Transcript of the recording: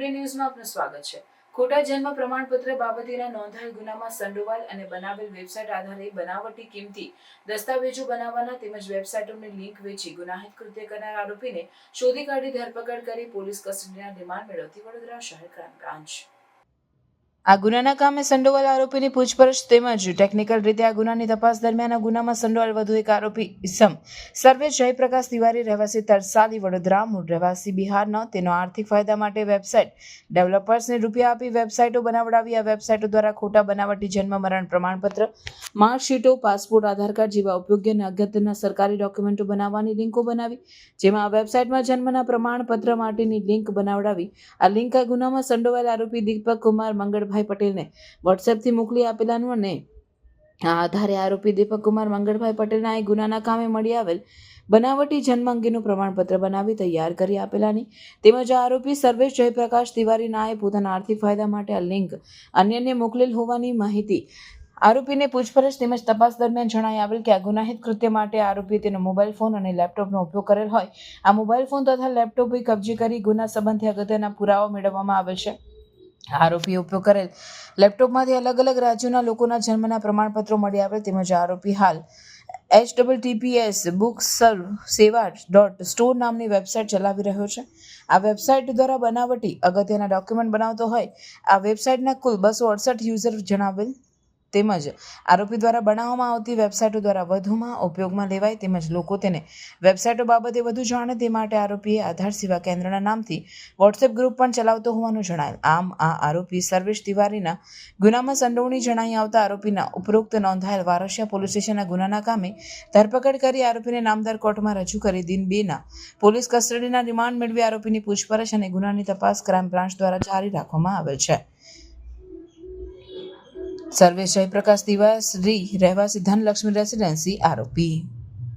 Today ન્યૂઝમાં આપનું સ્વાગત છે. ખોટા જન્મ પ્રમાણપત્ર બાબતેના નોંધાયેલ ગુનામાં સંડોવાલ અને બનાવેલ વેબસાઇટ આધારે બનાવટી કિંમતી દસ્તાવેજો બનાવવાના તેમજ વેબસાઇટોની લિંક વેચી ગુનાહિત કૃત્ય કરનાર આરોપીને શોધી કાઢી ધરપકડ કરી પોલીસ કસ્ટડીના રિમાન્ડ મેળવતી વડોદરા શહેર ક્રાઇમ બ્રાન્ચ આ ગુનાના કામે સંડોવાલ આરોપીની પૂછપરછ તેમજ ટેકનિકલ રીતે આ ગુનાની તપાસ દરમિયાન આ ગુનામાં સંડોવાલ વધુ એક આરોપી ઇસમ સર્વે જયપ્રકાશ તિવારી રહેવાસી તરસાલી વડોદરા મૂળ રહેવાસી, બિહારનો. તેનો આર્થિક ફાયદા માટે વેબસાઇટ ડેવલપર્સને રૂપિયા આપી વેબસાઇટો બનાવડાવી. આ વેબસાઇટો દ્વારા ખોટા બનાવટી, જન્મ, મરણ પ્રમાણપત્ર, માર્કશીટો, પાસપોર્ટ, આધાર કાર્ડ જેવા ઉપયોગ્ય અને અગત્યના સરકારી ડોક્યુમેન્ટો બનાવવાની લિંકો બનાવી. જેમાં આ વેબસાઇટમાં જન્મના પ્રમાણપત્ર માટેની લિંક બનાવડાવી. આ લિંક આ ગુનામાં સંડોવાયેલ આરોપી દીપક કુમાર મંગળભાઈ પટેલને વોટ્સએપથી મોકલી આપેલાનું અને આ આધારે આરોપી દીપક કુમાર મંગળભાઈ પટેલના એ ગુનાના કામે મળી આવેલ બનાવટી જન્મ અંગેનું પ્રમાણપત્ર બનાવી તૈયાર કરી આપેલાની. તેમજ આરોપી સર્વેશ જયપ્રકાશ તિવારીના એ પોતાના આર્થિક ફાયદા માટે આ લિંક અન્યને મોકલેલ હોવાની માહિતી આરોપીને પૂછપરછ તેમજ તપાસ દરમિયાન જણાઈ આવેલ કે આ ગુનાહિત કૃત્ય માટે આરોપીએ તેનો મોબાઈલ ફોન અને લેપટોપનો ઉપયોગ કરેલ હોય. આ મોબાઈલ ફોન તથા લેપટોપ કબજે કરી ગુના સંબંધી અગત્યના પુરાવા મેળવવામાં આવે છે. આરોપીએ ઉપયોગ કરેલ. લેપટોપમાંથી અલગ અલગ રાજ્યોના લોકોના જન્મના પ્રમાણપત્રો મળી આવે તેમજ આરોપી હાલ એચ ડબલ ટીપીએસ બુક સર્વ સેવા ડોટ સ્ટોર નામની વેબસાઇટ ચલાવી રહ્યો છે. આ વેબસાઇટ દ્વારા બનાવટી અગત્યના ડોક્યુમેન્ટ બનાવતો હોય. આ વેબસાઇટના કુલ બસો અડસઠ યુઝર જણાવેલ તેમજ આરોપી દ્વારા બનાવવામાં આવતી વેબસાઇટો દ્વારા વધુમાં ઉપયોગમાં લેવાય તેમજ લોકો તેને વેબસાઇટો બાબતે વધુ જાણે તે માટે આરોપીએ આધાર સેવા કેન્દ્રના નામથી વોટ્સએપ ગ્રુપ પણ ચલાવતો હોવાનું જણાયેલ આમ, આ આરોપી સર્વેશ તિવારીના ગુનામાં સંડોવણી જણાઈ આવતા આરોપીના ઉપરોક્ત નોંધાયેલ વારસિયા પોલીસ સ્ટેશનના ગુનાના કામે ધરપકડ કરી આરોપીને નામદાર કોર્ટમાં રજૂ કરી દિન બેના પોલીસ કસ્ટડીના રિમાન્ડ મેળવી આરોપીની પૂછપરછ અને ગુનાની તપાસ ક્રાઇમ બ્રાન્ચ દ્વારા જારી રાખવામાં આવેલ છે. સર્વેશ જયપ્રકાશ તિવારી રહેવાસી ધનલક્ષ્મી રેસિડેન્સી આરોપી